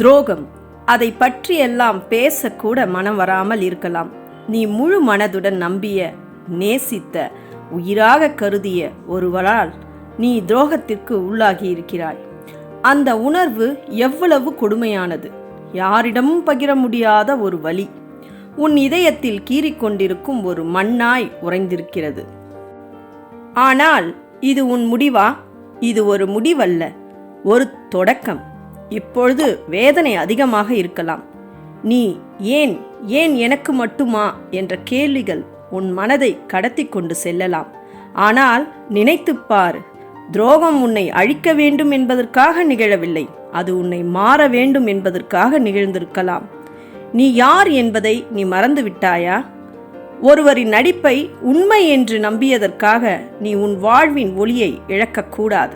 துரோகம். அதை பற்றியெல்லாம் பேசக்கூட மனம் வராமல் இருக்கலாம். நீ முழு மனதுடன் நம்பிய நேசித்த உயிராக கருதிய ஒருவரால் நீ துரோகத்திற்கு உள்ளாகி இருக்கிறாய். அந்த உணர்வு எவ்வளவு கொடுமையானது. யாரிடமும் பகிர முடியாத ஒரு வலி. உன் இதயத்தில் கீறிக்கொண்டிருக்கும் ஒரு மண்ணாய் உறைந்திருக்கிறது. ஆனால் இது உன் முடிவா? இது ஒரு முடிவல்ல. ஒரு தொடக்கம். இப்பொழுது வேதனை அதிகமாக இருக்கலாம். நீ ஏன் ஏன் எனக்கு மட்டுமா என்ற கேள்விகள் உன் மனதை கடத்தி கொண்டு செல்லலாம். ஆனால் நினைத்துப் பார் துரோகம் உன்னை அழிக்க வேண்டும் என்பதற்காக நிகழவில்லை. அது உன்னை மாற வேண்டும் என்பதற்காக நிகழ்ந்திருக்கலாம். நீ யார் என்பதை நீ மறந்துவிட்டாயா ஒருவரின் நடிப்பை உண்மை என்று நம்பியதற்காக நீ உன் வாழ்வின் ஒளியை இழக்கக்கூடாது.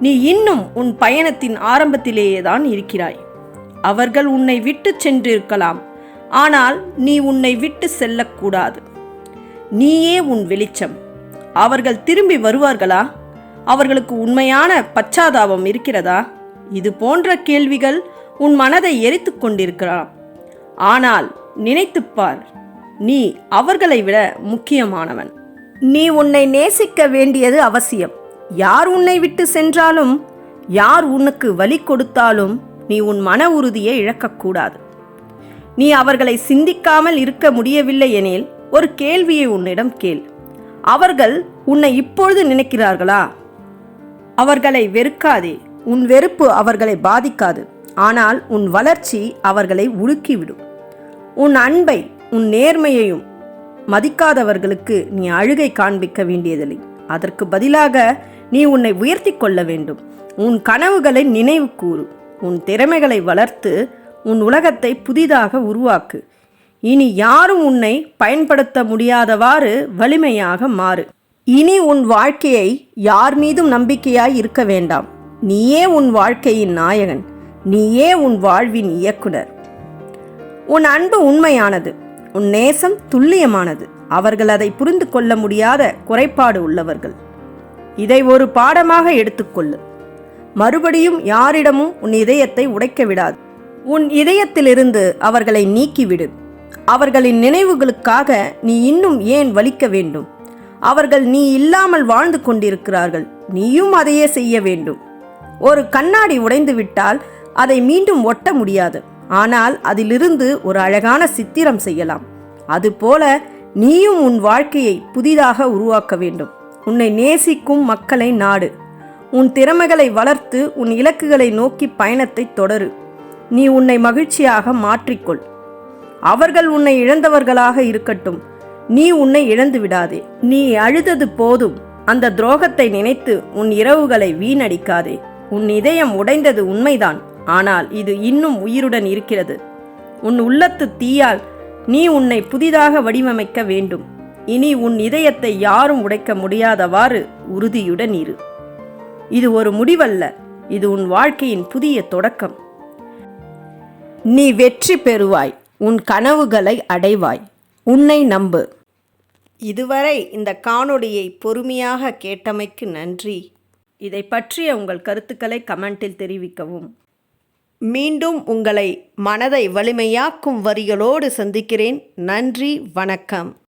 நீ இன்னும் உன் பயணத்தின் ஆரம்பத்திலேயே தான் இருக்கிறாய். அவர்கள் உன்னை விட்டு சென்றிருக்கலாம். ஆனால் நீ உன்னை விட்டு செல்லக்கூடாது. நீயே உன் வெளிச்சம். அவர்கள் திரும்பி வருவார்களா? அவர்களுக்கு உண்மையான பச்சாதாபம் இருக்கிறதா? இது போன்ற கேள்விகள் உன் மனதை எரித்து கொண்டிருக்கலாம். ஆனால் நினைத்துப் பார் நீ அவர்களை விட முக்கியமானவன். நீ உன்னை நேசிக்க வேண்டியது அவசியம். யார் உன்னை விட்டு சென்றாலும் யார் உனக்கு வலி கொடுத்தாலும் நீ உன் மன உறுதியை இழக்கக்கூடாது. நீ அவர்களை சிந்திக்காமல் இருக்க முடியவில்லை எனில் ஒரு கேள்வியை உன்னிடம் கேள். அவர்கள் உன்னை இப்பொழுது நினைக்கிறார்களா? அவர்களை வெறுக்காதே. உன் வெறுப்பு அவர்களை பாதிக்காது. ஆனால் உன் வளர்ச்சி அவர்களை உலுக்கிவிடும். உன் அன்பை உன் நேர்மையையும் மதிக்காதவர்களுக்கு நீ அழுகை காண்பிக்க வேண்டியதில்லை. அதற்கு பதிலாக நீ உன்னை உயர்த்தி கொள்ள வேண்டும். உன் கனவுகளை நினைவு கூறு. உன் திறமைகளை வளர்த்து உன் உலகத்தை புதிதாக உருவாக்கு. இனி யாரும் உன்னை பயன்படுத்த முடியாதவாறு வலிமையாக மாறு. இனி உன் வாழ்க்கையை யார் மீதும் நம்பிக்கையாய் இருக்க வேண்டாம். நீயே உன் வாழ்க்கையின் நாயகன். நீயே உன் வாழ்வின் இயக்குனர். உன் அன்பு உண்மையானது. உன் நேசம் துல்லியமானது. அவர்கள் அதை புரிந்து கொள்ள முடியாத குறைபாடு உள்ளவர்கள். இதை ஒரு பாடமாக எடுத்துக்கொள்ளு. மறுபடியும் யாரிடமும் உன் இதயத்தை உடைக்க விடாது. உன் இதயத்திலிருந்து அவர்களை நீக்கிவிடு. அவர்களின் நினைவுகளுக்காக நீ இன்னும் ஏன் வலிக்க வேண்டும்? அவர்கள் நீ இல்லாமல் வாழ்ந்து கொண்டிருக்கிறார்கள். நீயும் அதையே செய்ய வேண்டும். ஒரு கண்ணாடி உடைந்துவிட்டால் அதை மீண்டும் ஒட்ட முடியாது. ஆனால் அதிலிருந்து ஒரு அழகான சித்திரம் செய்யலாம். அதுபோல நீயும் உன் வாழ்க்கையை புதிதாக உருவாக்க வேண்டும். உன்னை நேசிக்கும் மக்களை நாடு. உன் திறமைகளை வளர்த்து உன் இலக்குகளை நோக்கி பயணத்தை தொடரு. நீ உன்னை மகிழ்ச்சியாக மாற்றிக்கொள். அவர்கள் உன்னை இழந்தவர்களாக இருக்கட்டும். நீ உன்னை இழந்து விடாதே. நீ அழுதது போதும். அந்த துரோகத்தை நினைத்து உன் இரவுகளை வீணடிக்காதே. உன் இதயம் உடைந்தது உண்மைதான். ஆனால் இது இன்னும் உயிருடன் இருக்கிறது. உன் உள்ளத்து தீயால் நீ உன்னை புதிதாக வடிவமைக்க வேண்டும். இனி உன் இதயத்தை யாரும் உடைக்க முடியாதவாறு உறுதியுடன் இரு. இது ஒரு முடிவல்ல இது உன் வாழ்க்கையின் புதிய தொடக்கம். நீ வெற்றி பெறுவாய் உன் கனவுகளை அடைவாய் உன்னை நம்பு. இதுவரை இந்த காணொளியை பொறுமையாக கேட்டமைக்கு நன்றி. இதை பற்றிய உங்கள் கருத்துக்களை கமெண்டில் தெரிவிக்கவும். மீண்டும் உங்களை மனதை வலிமையாக்கும் வரிகளோடு சந்திக்கிறேன். நன்றி வணக்கம்.